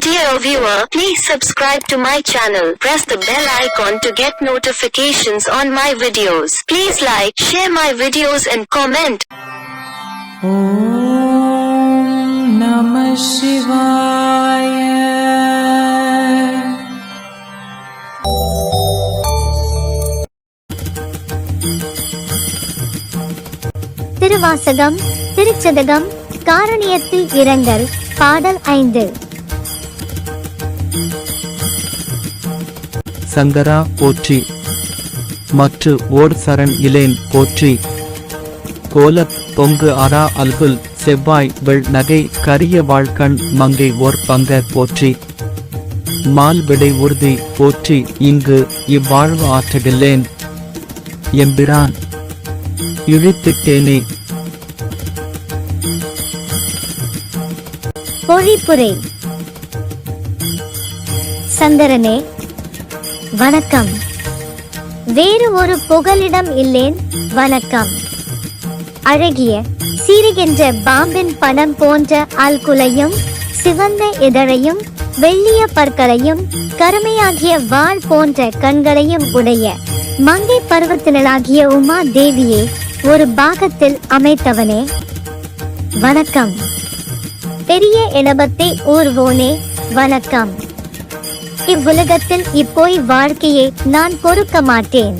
Dear viewer, please subscribe to my channel. Press the bell icon to get notifications on my videos. Please like, share my videos and comment. Om Namah Shivaya. Thiruvasagam Thiruchathagam காரணியத்தில் இரங்கல் பாடல் ஐந்து சங்கரா போற்றி. மற்று ஓர் சரண் இலேன் போற்றி. கோலப் பொங்கு அரா அல்குல் செவ்வாய் வெள் நகை கரிய வாழ்கண் மங்கை ஓர் பங்க போற்றி. மால் விடை உறுதி போற்றி இங்கு இவ்வாழ்வு ஆற்றுகில்லேன். எம்பிரான் இழித்திட்டேனே. பொழிப்புரை. சந்திரனே வணக்கம். வேறு ஒரு புகலிடம் இல்லேன் வணக்கம். அழகிய சீருகின்ற பாம்பின் படம் போன்ற அல்குலையும் சிவந்த இதழையும் வெள்ளிய பற்களையும் கருமையாகிய வாள் போன்ற கண்களையும் உடைய மங்கை பருவத்தினராகிய உமா தேவியே ஒரு பாகத்தில் அமைத்தவனே. வணக்கம். பெரிய இடபத்தை ஊர்வோனே வணக்கம். இவ்வுலகத்தில் இப்போய் வாழ்க்கையை நான் பொறுக்க மாட்டேன்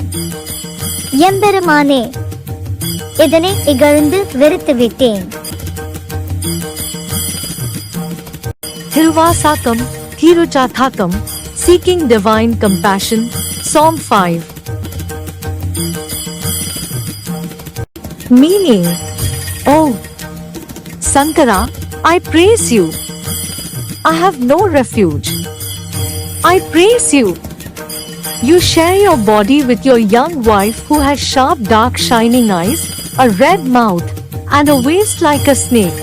எம்பெருமானே இதனை இகழ்ந்து வெறுத்து விட்டேன் Thiruvasakam, Thiruchathakam, Seeking Divine Compassion, Psalm 5. Meaning, Oh, Sankara, I praise you. I have no refuge. I praise you. You share your body with your young wife who has sharp, dark, shining eyes, a red mouth, and a waist like a snake.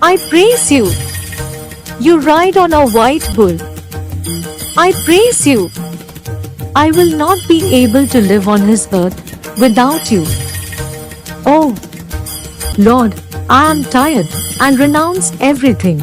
I praise you. You ride on a white bull. I praise you. I will not be able to live on his earth without you. Oh, Lord, I am tired and renounce everything.